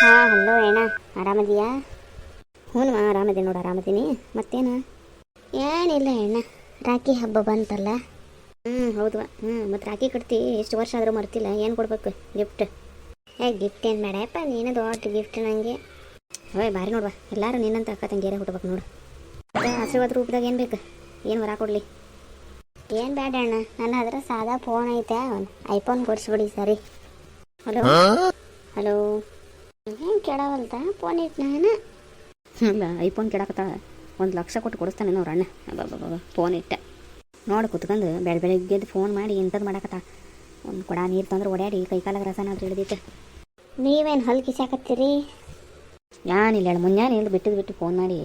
ಹಾಂ ಹಲೋ ಏನ ಆರಾಮದೀಯಾ? ಹ್ಞೂ ಆರಾಮದಿ ನೋಡು ಆರಾಮದೀನಿ. ಮತ್ತೇನು? ಏನಿಲ್ಲ ಅಣ್ಣ. ರಾಖಿ ಹಬ್ಬ ಬಂತಲ್ಲ? ಹ್ಞೂ ಹೌದು ಹ್ಞೂ ಮತ್ತು ರಾಖಿ ಕಟ್ತಿ ಎಷ್ಟು ವರ್ಷ ಆದರೂ ಮರ್ತಿಲ್ಲ. ಏನು ಕೊಡ್ಬೇಕು? ಗಿಫ್ಟ್ ಏ ಗಿಫ್ಟ್ ಏನು ಬೇಡಪ್ಪ ನೀನು ದೊಡ್ಡ ಗಿಫ್ಟ್ ನನಗೆ ಓಯ್ ಬಾರಿ ನೋಡುವ. ಎಲ್ಲರೂ ನಿನ್ನಂತ ಅಕ್ಕ ತಂಗಿಯರೇ ಹುಡ್ಬೇಕು ನೋಡು. ಆಶೀರ್ವಾದ ರೂಪದಾಗ ಏನು ಬೇಕು? ಏನು ಹೊರ ಕೊಡಲಿ? ಏನು ಬೇಡ ಅಣ್ಣ. ನನ್ನ ಹತ್ರ ಸಾದಾ ಫೋನ್ ಐತೆ. ಒಂದು ಐಫೋನ್ ಕೊಡಿಸ್ಬಿಡಿ ಸರಿ. ಹಲೋ ಹಲೋ ಏನು ಫೋನ್ ಇಟ್ಟು ನಾನು. ಇಲ್ಲ ಐಫೋನ್ ಕೆಡಾಕತ್ತಾಳ. ಒಂದು ಲಕ್ಷ ಕೊಟ್ಟು ಕೊಡಿಸ್ತಾನೆ ಅವ್ರ ಅಣ್ಣ. ಫೋನ್ ಇಟ್ಟೆ. ನೋಡಿ ಕುತ್ಕೊಂಡು ಬೆಳೆ ಬೆಳಗ್ಗೆದ್ದು ಫೋನ್ ಮಾಡಿ ಇಂಥದ್ದು ಮಾಡಕತ್ತ ಒಂದು ಕೊಡ ನೀರು ತಂದ್ರೆ ಓಡಾಡಿ ಕೈಕಾಲಾಗ ರಸ ನಾವು ತಿಳಿದೈತೆ ನೀವೇನು ಹಲ್ ಕಿಸಾಕತ್ತೀರಿ? ಏನಿಲ್ಲ ಹೇಳಿ ಮುಂಜಾನೆ ಇಲ್ಲಿ ಬಿಟ್ಟಿದ್ದು ಬಿಟ್ಟು ಫೋನ್ ಮಾಡಿ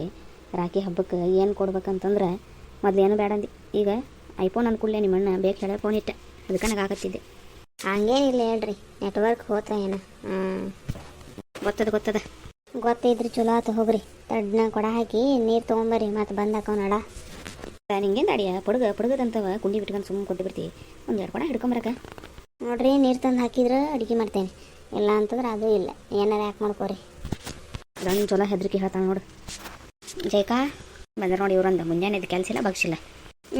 ರಾಖಿ ಹಬ್ಬಕ್ಕೆ ಏನು ಕೊಡ್ಬೇಕಂತಂದ್ರೆ ಮೊದ್ಲು ಏನು ಬೇಡ ಅಂದಿ. ಈಗ ಐಫೋನ್ ಅಂದ್ಕೂಡಲೇ ನಿಮ್ಮ ಅಣ್ಣ ಬೇಕು ಹೇಳಿ ಫೋನ್ ಇಟ್ಟೆ. ಅದಕ್ಕೆ ನನಗೆ ಆಗತ್ತಿದ್ದೆ ಹಂಗೇನಿಲ್ಲ ಹೇಳ್ರಿ ನೆಟ್ವರ್ಕ್ ಹೋತ್ರ ಏನ? ಹ್ಞೂ ಗೊತ್ತದ ಗೊತ್ತದ. ಗೊತ್ತಿದ್ರೆ ಚಲೋ ಆತು ಹೋಗ್ರಿ. ತಡ್ನ ಕೊಡ ಹಾಕಿ ನೀರು ತೊಗೊಂಬರ್ರಿ ಮತ್ತೆ ಬಂದು ಹಾಕೋ ನಡ. ನಿಂಗೇನು ಅಡಿಯ ಪುಡುಗ ಪುಡುಗದಂತವ ಕುಂಡಿ ಬಿಟ್ಕೊಂಡು ಸುಮ್ಮನೆ ಕೊಟ್ಟು ಬಿಡ್ತಿ. ಒಂದು ಎರಡು ಕೊಡ ಹಿಡ್ಕೊಂಬರಕ. ನೋಡ್ರಿ ನೀರು ತಂದು ಹಾಕಿದ್ರೆ ಅಡುಗೆ ಮಾಡ್ತೇನೆ. ಇಲ್ಲ ಅಂತಂದ್ರೆ ಅದು ಇಲ್ಲ. ಏನಾರ ಯಾಕೆ ಮಾಡ್ಕೋರಿ? ಗಂಡು ಚಲೋ ಹೆದರಿಕೆ ಹೇಳ್ತಾನೆ ನೋಡು. ಜೈಕಾ ಬಂದ್ರೆ ನೋಡಿ ಇವ್ರಂದ. ಮುಂಜಾನೆ ಎದ್ದು ಕೆಲಸ ಇಲ್ಲ ಬಗ್ಸಿಲ್ಲ.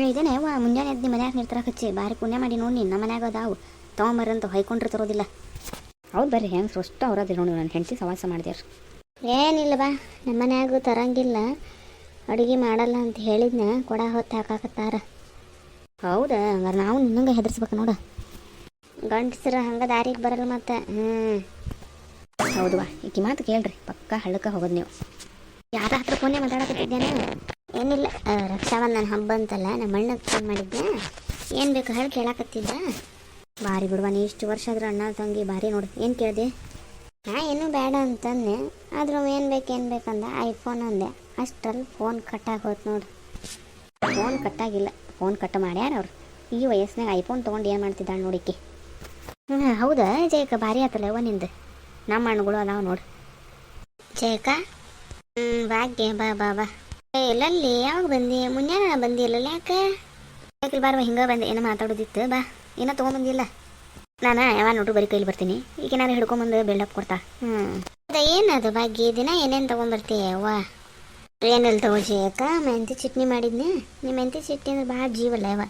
ಇದೇನೆ ವಾ ಮುಂಜಾನೆ ಎದ್ದು ಮನ್ಯಾಗ ನಿರ್ತಾರ ಹಚ್ಚಿ. ಭಾರಿ ಪುಣ್ಯ ಮಾಡಿ ನೋಡಿ ನಮ್ಮ ಮನ್ಯಾಗ ಅದಾವು. ತೊಗೊಂಬರ್ರಂತ ಹೊಯ್ಕೊಂಡ್ರೆ ಹೌದು ಬರ್ರಿ ಹೆಂಗೆ ಅಷ್ಟು ಅದೇ ನೋಡಿ ನನ್ನ ಹೆಂಡತಿ ಸವಾಸ ಮಾಡಿದ್ಯಾರ ಏನಿಲ್ಲ ಬಾ ನಮ್ಮ ಮನ್ಯಾಗ ತರಂಗಿಲ್ಲ. ಅಡುಗೆ ಮಾಡಲ್ಲ ಅಂತ ಹೇಳಿದ್ನ ಕೊಡ ಹೊತ್ತು ಹಾಕಾಕತ್ತಾರ. ಹೌದಾ ಹಂಗಾರೆ ನಾವು ನಿನ್ನಂಗೆ ಹೆದರ್ಸ್ಬೇಕು ನೋಡು. ಗಂಡಸ್ರ ಹಂಗೆ ದಾರಿಗೆ ಬರಲ್ಲ ಮತ್ತೆ ಹ್ಞೂ ಹೌದು ಬಾ ಈಕಿ ಮಾತು ಕೇಳ್ರಿ ಪಕ್ಕ ಹಳ್ಳಕ್ಕೆ ಹೋಗೋದು ನೀವು. ಯಾರ ಹತ್ರ ಫೋನೇ ಮಾತಾಡಕತ್ತಿದ್ದೇನೆ? ಏನಿಲ್ಲ ರಕ್ಷಾಬಂಧನ ಹಬ್ಬ ಅಂತಲ್ಲ ನಮ್ಮ ಅಣ್ಣಗೆ ಫೋನ್ ಮಾಡಿದ್ದೆ ಏನು ಬೇಕು ಹೇಳಿ ಕೇಳಾಕತ್ತಿದ್ದ. ಭಾರಿ ಬಿಡುವ, ನೀ ಇಷ್ಟು ವರ್ಷ ಆದ್ರೆ ಅಣ್ಣ ತಂಗಿ ಭಾರಿ ನೋಡು. ಏನು ಕೇಳಿದೆ? ನಾ ಏನೂ ಬೇಡ ಅಂತಂದೆ. ಆದರೂ ಏನು ಬೇಕು, ಏನು ಬೇಕಂದ ಐಫೋನ್ ಅಂದೆ. ಅಷ್ಟರಲ್ಲಿ ಫೋನ್ ಕಟ್ಟಾಗಿ ಹೋಯ್ತು ನೋಡು. ಫೋನ್ ಕಟ್ಟಾಗಿಲ್ಲ. ಫೋನ್ ಕಟ್ ಮಾಡ್ಯಾರ ಅವ್ರು. ಈ ವಯಸ್ಸಿನಾಗ ಐಫೋನ್ ತೊಗೊಂಡು ಏನು ಮಾಡ್ತಿದ್ದಾಳೆ ನೋಡಿಕೆ ಹ್ಞೂ ಹೌದಾ? ಜಯಕ, ಭಾರಿ ಆತಲ್ಲ ಅವ ನಿಂದು. ನಮ್ಮ ಹಣ್ಣುಗಳು ಅದಾವ ನೋಡು. ಜಯಕ? ಹ್ಞೂ ಭಾಗ್ಯ, ಬಾ ಬಾ ಬಾ. ಎಲ್ಲಲ್ಲಿ? ಯಾವಾಗ ಬಂದಿ? ಮುಂಜಾನೆ ಬಂದಿಲ್ಲ ಯಾಕೆ? ಯಾಕೆ ಬಾರ್ವ? ಹಿಂಗೆ ಬಂದೆ. ಏನೋ ಮಾತಾಡೋದಿತ್ತು. ಬಾ. ಏನೋ ತೊಗೊಂಬಂದಿಲ್ಲ. ನಾನು ಯಾವ ನೋಡ್ರು ಬರೀ ಕೈಲಿ ಬರ್ತೀನಿ. ಈಗ ನಾನು ಹಿಡ್ಕೊಂಬಂದು ಬಿಲ್ಡಪ್ ಕೊಡ್ತಾ. ಹ್ಞೂ ಅದ ಏನದು ಭಾಗ್ಯ? ದಿನ ಏನೇನು ತೊಗೊಂಬರ್ತೀಯ ಅವ್ವ? ಏನಲ್ಲಿ ತಗೋಜಿ ಅಕ್ಕ? ಮೆಂತಿ ಚಟ್ನಿ ಮಾಡಿದ್ನಿ. ನಿಮ್ಮ ಮೆಂತಿ ಚಟ್ನಿ ಅಂದ್ರೆ ಭಾಳ ಜೀವಲ್ಲ ಯಾವ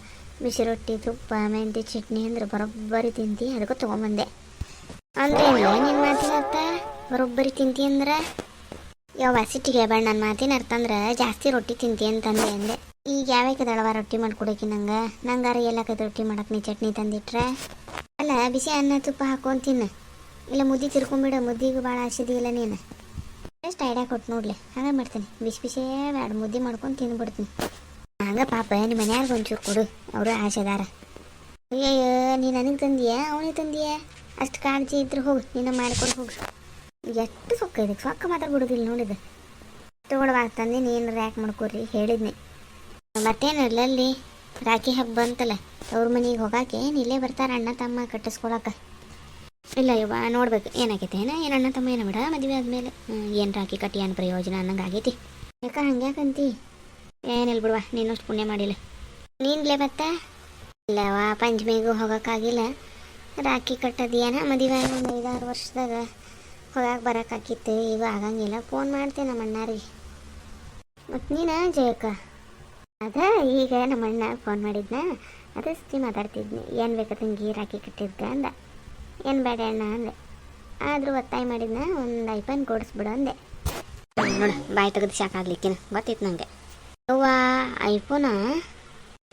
ಬಿಸಿ ರೊಟ್ಟಿ, ತುಪ್ಪ ಮೆಂತಿ ಚಟ್ನಿ ಅಂದ್ರೆ ಬರೋಬ್ಬರಿ ತಿಂತಿ, ಅದಕ್ಕೂ ತೊಗೊಂಬಂದೆ. ಅಂದ್ರೆ ನಿನ್ನ ಮಾತಿನ ಅರ್ಥ? ಬರೋಬ್ಬರಿ ತಿಂತಿ ಅಂದ್ರೆ? ಯಾವ ಸಿಟ್ಟಿಗೆ ಬೇಡ ನನ್ನ ಮಾತಿನ ಅರ್ಥ ಅಂದ್ರೆ ಜಾಸ್ತಿ ರೊಟ್ಟಿ ತಿಂತಿ ಅಂತಂದೆ ಅಂದೆ. ಈಗ ಯಾವ್ಯಾಕದಳವ ರೊಟ್ಟಿ ಮಾಡ್ಕೊಡಕ್ಕೆ ನಂಗೆ? ನಂಗಾರ ಎಲ್ಲಾಕದ ರೊಟ್ಟಿ ಮಾಡಕ್ಕೆ ನೀ ಚಟ್ನಿ ತಂದಿಟ್ರೆ? ಅಲ್ಲ, ಬಿಸಿ ಅನ್ನ ತುಪ್ಪ ಹಾಕೊಂಡು ತಿನ್ನು ಇಲ್ಲ, ಮುದ್ದೆ ತಿರ್ಕೊಂಬಿಡು. ಮುದ್ದಿಗೆ ಭಾಳ ಆಸಿದಿಲ್ಲ ನೀನು. ಎಷ್ಟು ಐಡಿಯಾ ಕೊಟ್ಟು ನೋಡ್ಲಿ. ಹಂಗೆ ಮಾಡ್ತೀನಿ. ಬಿಸಿ ಬಿಸಿಯೇ ಬೇಡ ಮುದ್ದೆ ಮಾಡ್ಕೊಂಡು ತಿಂದ್ಬಿಡ್ತೀನಿ ಹಂಗೆ ಪಾಪ ನಿಮ್ಮ ಮನ್ಯಾಗ ಒಂಚೂರು ಕೊಡು. ಅವರು ಆಸೆದಾರ ಅಯ್ಯಯ್ಯೋ, ನೀ ನನಗೆ ತಂದಿಯಾ? ಅವನಿಗೆ ತಂದಿಯಾ? ಅಷ್ಟು ಕಾಳಜಿ ಇದ್ರೆ ಹೋಗು. ನೀನು ಮಾಡ್ಕೊಂಡು ಹೋಗು. ಎಷ್ಟು ಸೊಕ್ಕ ಇದೆ ಸೊಕ್ಕ ಮಾತ್ರ ಬಿಡೋದಿಲ್ಲ ನೋಡಿದೆ ತಗೊಳ್ವಾ ತಂದಿ ನೀನು ರ್ಯಾಕ್ ಮಾಡ್ಕೊರಿ? ಹೇಳಿದ್ನಿ. ಮತ್ತೇನು ಅಲ್ಲಿ? ರಾಖಿ ಹಬ್ಬ ಬಂತಲ್ಲ ಅವ್ರ ಮನೆಗೆ ಹೋಗಾಕೆ ಏನು ಇಲ್ಲೇ ಬರ್ತಾರ ಅಣ್ಣ ತಮ್ಮ ಕಟ್ಟಿಸ್ಕೊಳಕ. ಇಲ್ಲ ಇವ ನೋಡ್ಬೇಕು, ಏನಾಗೈತೆ, ಏನ? ಏನು ಅಣ್ಣ ತಮ್ಮ, ಏನು ಬಿಡ, ಮದುವೆ ಆದ್ಮೇಲೆ. ಏನು ರಾಖಿ ಕಟ್ಟಿ ಏನು ಪ್ರಯೋಜನ ಅನ್ನಂಗೆ ಆಗೈತಿ. ಯಾಕ ಹಂಗ್ಯಾಕಂತಿ? ಏನಿಲ್ಲ ಬಿಡುವ, ನೀನಷ್ಟು ಪುಣ್ಯ ಮಾಡಿಲ್ಲ. ನೀನ್ಲೇ ಬತ್ತ ಇಲ್ಲವ ಪಂಚಮಿಗೂ ಹೋಗೋಕ್ಕಾಗಿಲ್ಲ. ರಾಖಿ ಕಟ್ಟೋದೇನ ಮದುವೆ ಆಗಿ ಒಂದು ಐದಾರು ವರ್ಷದಾಗ ಹೋಗಕ್ಕೆ ಬರೋಕ್ಕಾಕಿತ್ತು, ಈಗ ಆಗಂಗಿಲ್ಲ. ಫೋನ್ ಮಾಡ್ತೇನೆ ನಮ್ಮ ಅಣ್ಣಾರಿಗೆ ಮತ್ತು ನೀನ, ಜಯಕ್ಕ? ಅದ, ಈಗ ನಮ್ಮ ಅಣ್ಣ ಫೋನ್ ಮಾಡಿದ್ನ, ಅದೇ ಮಾತಾಡ್ತಿದ್ನಿ. ಏನು ಬೇಕು ತಂಗಿ ಹಾಕಿ ಕಟ್ಟಿದ್ದ ಅಂದ. ಏನು ಬೇಡ ಅಣ್ಣ ಅಂದೆ. ಆದರೂ ಒತ್ತಾಯ ಮಾಡಿದ್ನ, ಒಂದು ಐಫೋನ್ ಕೊಡಿಸ್ಬಿಡು ಅಂದೆ. ನೋಡು, ಬಾಯಿ ತೆಗೆದು ಸಾಕಾಗ್ಲಿಕ್ಕಿನ ಗೊತ್ತಿತ್ತು ನನಗೆ ಅವ್ವ ಐಫೋನ?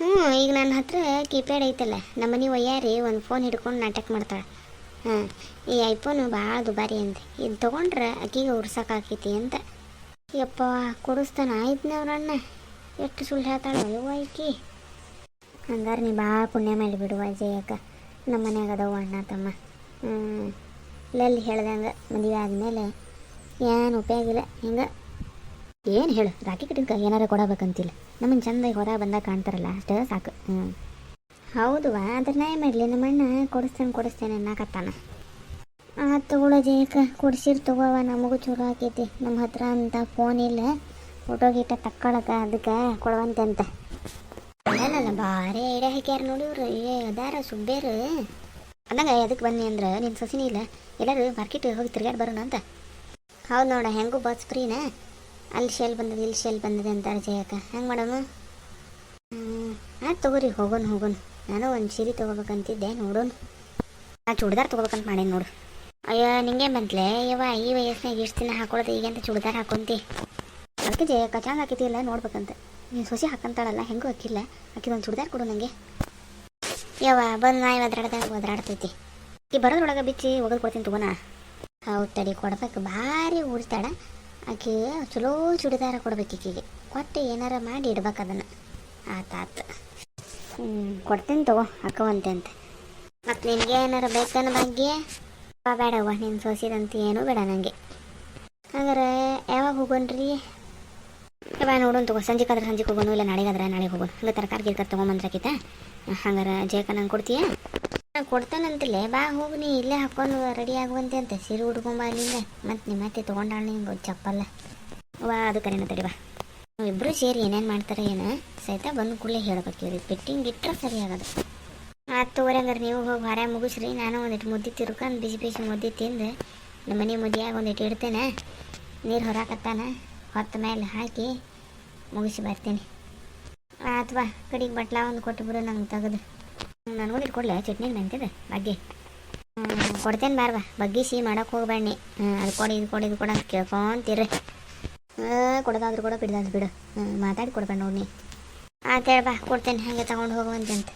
ಹ್ಞೂ ಈಗ ನನ್ನ ಹತ್ರ ಕೀಪ್ಯಾಡ್ ಐತಲ್ಲ, ನಮ್ಮನೆ ಒಯ್ಯಾರಿ ಒಂದು ಫೋನ್ ಹಿಡ್ಕೊಂಡು ನಾಟಕ ಮಾಡ್ತಾಳೆ. ಹಾಂ, ಈ ಐಫೋನು ಭಾಳ ದುಬಾರಿ ಅಂತೆ ಇದು ತೊಗೊಂಡ್ರೆ ಅಕ್ಕಿಗೆ ಉರ್ಸಕ್ಕಾಕೈತಿ ಅಂತ ಯಪ್ಪ, ಕೊಡಿಸ್ತಾನ? ಆಯ್ತು ಅಣ್ಣ. ಎಷ್ಟು ಸುಳ್ಳು ಹೇಳ್ತಾಳೆ? ಅಯ್ಯೋ ಈಕಿ ಹಂಗಾರೆ ನೀ ಭಾಳ ಪುಣ್ಯ ಮಾಡಿ ಬಿಡುವ ಜಯಕ್ಕ ನಮ್ಮ ಮನ್ಯಾಗ ಅದಾವ ಅಣ್ಣ, ತಮ್ಮ. ಇಲ್ಲಲ್ಲಿ ಹೇಳ್ದಂಗೆ ಮದುವೆ ಆದಮೇಲೆ. ಏನು ಉಪಯೋಗ ಇಲ್ಲ, ಹಿಂಗೆ. ಏನು ಹೇಳು, ರಾಖಿ ಕಟ್ಟಿದ್ಕ ಏನಾರ ಕೊಡಬೇಕಂತಿಲ್ಲ. ನಮ್ಮನ್ನು ಚಂದಾಗಿ ಹೊರ ಬಂದಾಗ ಕಾಣ್ತಾರಲ್ಲ, ಅಷ್ಟೇ ಸಾಕು. ಹ್ಞೂ ಹೌದುವ ಅದ್ರ ನಾಯಿ ಮಾಡಲಿ? ನಮ್ಮ ಅಣ್ಣ ಕೊಡಿಸ್ತೇನೆ ಕೊಡಿಸ್ತೇನೆ ಅನ್ನಕತ್ತಾನ. ಆ ತಗೊಳ್ಳೋ ಜಯಕ ಕೊಡಿಸಿರ್ ತಗೋವ ನಮಗೂ ಚಲೋ ಆಕೈತಿ. ನಮ್ಮ ಹತ್ರ ಅಂತ ಫೋನ್ ಇಲ್ಲ. ಫೋಟೋ ಗೀಟ ತಕ್ಕೊಳಕ ಅದಕ್ಕೆ ಕೊಡುವಂತೆ ಅಂತ ಅಲ್ಲಲ್ಲ ಭಾರಿ ಐಡಿಯಾ ಹಾಕ್ಯಾರ ನೋಡಿ ಇವ್ರು. ಏ, ಅದಾರ ಸುಬ್ಬೇರು. ಅಂದಂಗೆ ಎದಕ್ಕೆ ಬನ್ನಿ ಅಂದ್ರೆ ನಿನ್ನ ಸಸಿನೇ ಇಲ್ಲ. ಎಲ್ಲರೂ ಮಾರ್ಕೆಟ್ ಹೋಗಿ ತಿರ್ಗಾಡಿ ಬರೋಣ ಅಂತ. ಹೌದು ನೋಡ, ಹೆಂಗೂ ಬಸ್ ಫ್ರೀನ ಅಲ್ಲಿ ಶೇಲ್ ಬಂದದ, ಇಲ್ಲಿ ಶೇಲ್ ಬಂದದೆ ಅಂತಾರೆ ಜಯಕ್ಕ. ಹೆಂಗೆ ಮಾಡೋಣ ಆಯ್ತು ತಗೋರಿ, ಹೋಗೋಣ ಹೋಗೋಣ. ನಾನು ಒಂದು ಸೀರೆ ತೊಗೋಬೇಕಂತಿದ್ದೆ, ನೋಡೋಣ. ನಾ ಚೂಡಿದಾರ್ ತೊಗೋಬೇಕಂತ ಮಾಡೇನಿ ನೋಡು. ಅಯ್ಯೋ ನಿಂಗೆ ಬಂತಲೇ? ಯವ್ವ, ಈ ವಯಸ್ಸಿನಾಗ ಇಷ್ಟು ದಿನ ಹಾಕೊಳ್ಳೋದು ಈಗಂತ ಚೂಡಿದಾರ್ ಹಾಕೊಂತಿ. ಅದಕ್ಕೆ ಜಯ ಕಚಾಂಗ್ ಹಾಕಿದೆಯಲ್ಲ, ನೋಡ್ಬೇಕಂತ. ನೀನು ಸೊಸಿ ಹಾಕಂತಾಳಲ್ಲ, ಹೆಂಗೂ ಹಾಕಿಲ್ಲ? ಒಂದು ಚೂಡಿದಾರ್ ಕೊಡು ನನಗೆ ಯವ್ವ, ಬಂದು ನಾಯಿ ಅದ್ರಾಡ್ದಾಗ ಒದ್ರಾಡ್ತೈತಿ ಈ ಬರೋದ್ರೊಳಗೆ ಬಿಚ್ಚಿ ಒಗದು ಕೊಡ್ತೀನಿ ತಗೋಣ ಹೌದು ತಡಿ ಕೊಡ್ಬೇಕು, ಭಾರಿ ಉಳಿತಾಳ ಆಕೆ ಚಲೋ ಚೂಡಿದಾರ ಕೊಡ್ಬೇಕು ಈಕೆಗೆ. ಕೊಟ್ಟು ಏನಾರ ಮಾಡಿ ಇಡ್ಬೇಕು ಅದನ್ನು. ಆತಾತು ಹ್ಞೂ ಕೊಡ್ತೀನಿ ತಗೋ, ಹಾಕವಂತೆ ಅಂತ. ಮತ್ತು ನಿನಗೆ ಏನಾರ ಬೇಕನ್ನ ಬಗ್ಗೆ? ಬೇಡವ್ವ ನಿನ್ನ ಸೋಸಿದಂತ ಏನೂ ಬೇಡ ನನಗೆ ಹಂಗಾರೆ ಯಾವಾಗ ಹೋಗೋಣ್ರಿ? ಬಾ ನೋಡೋಣ ತಗೋ. ಸಂಜೆಗಾದ್ರೆ ಸಂಜೆಗೆ ಹೋಗೋನು, ಇಲ್ಲ ನಾಳೆಗಾದ್ರೆ ನಾಳೆ ಹೋಗೋನು. ಹಂಗೆ ತರಕಾರಿ ಗಿರ್ಕಾರಿ ತೊಗೊಂಬಂದ್ರಾಕಿತ? ಹಂಗಾರೆ ಜಯಕ ನಂಗೆ ಕೊಡ್ತೀಯ? ನಾನು ಕೊಡ್ತಾನಂತಲೇ ಬಾ ಹೋಗಿ ನೀ, ಇಲ್ಲೇ ಹಾಕೊಂಡು ರೆಡಿ ಆಗುವಂತೆ ಅಂತ. ಸೀರೆ ಉಡ್ಕೊಂಬ ಅಲ್ಲಿಂದ. ಮತ್ತು ನಿಮ್ಮ ಮತ್ತೆ ತೊಗೊಂಡಾಳ ನಿಂಗೆ ಚಪ್ಪಲ್ಲ ವಾ ಅದು ಕರೆನ ತಡಿ, ಬಾ. ಇಬ್ಬರು ಸೇರಿ ಏನೇನು ಮಾಡ್ತಾರೆ ಏನು? ಸಹಿತ ಬಂದು ಕೂಡಲೇ ಹೇಳ್ಬೇಕು ಇವ್ರಿಗೆ. ಫಿಟ್ಟಿಂಗ್ ಇಟ್ಟರೆ ಸರಿ ಆಗೋದು. ಹತ್ತುವರೆ ಹಂಗಾರೆ ನೀವು ಹೋಗಿ ಹೊರ ಮುಗಿಸ್ರಿ. ನಾನು ಒಂದಿಟ್ಟು ಮುದ್ದೆ ತಿರ್ಕೊಂಡು ಬಿಸಿ ಬಿಸಿ ಮುದ್ದೆ ತಿಂದು ನಮ್ಮ ಮನೆ ಮುದ್ದಿಯಾಗ ಒಂದಿಟ್ಟು ಇಡ್ತೇನೆ. ನೀರು ಹೊರಾಕತ್ತಾನ? ಹೊತ್ತ ಮೇಲೆ ಹಾಕಿ ಮುಗಿಸಿ ಬರ್ತೀನಿ. ಅಥವಾ ಕಡೆಗೆ ಬಟ್ಲ ಒಂದು ಕೊಟ್ಟು ಬಿಡು, ನಂಗೆ ತೆಗೆದು. ನನಗೊಂದು ಇಟ್ಕೊಡ್ಲೆ ಚಟ್ನಿ ಮೆಂತಿದೆ ಬಗ್ಗೆ. ಕೊಡ್ತೇನೆ ಬಾರ್ವಾ ಬಗ್ಗಿಸಿ ಮಾಡೋಕೆ ಹೋಗ್ಬೇಡಿ ಅದು ಕೊಡಿ, ಇದು ಕೊಡಿ, ಇದು ಕೊಡ ಅಂತ ಕೇಳ್ಕೊಂತೀರಿ ಕೊಡೋದಾದ್ರೂ ಕೂಡ, ಬಿಡ್ದಾದ್ರು ಬಿಡು. ಮಾತಾಡಿ ಕೊಡ್ಬೇಡ ನೋಡಿ ಆ ಬಾ, ಕೊಡ್ತೇನೆ, ಹಾಗೆ ತಗೊಂಡು ಹೋಗುವಂತೆ ಅಂತ.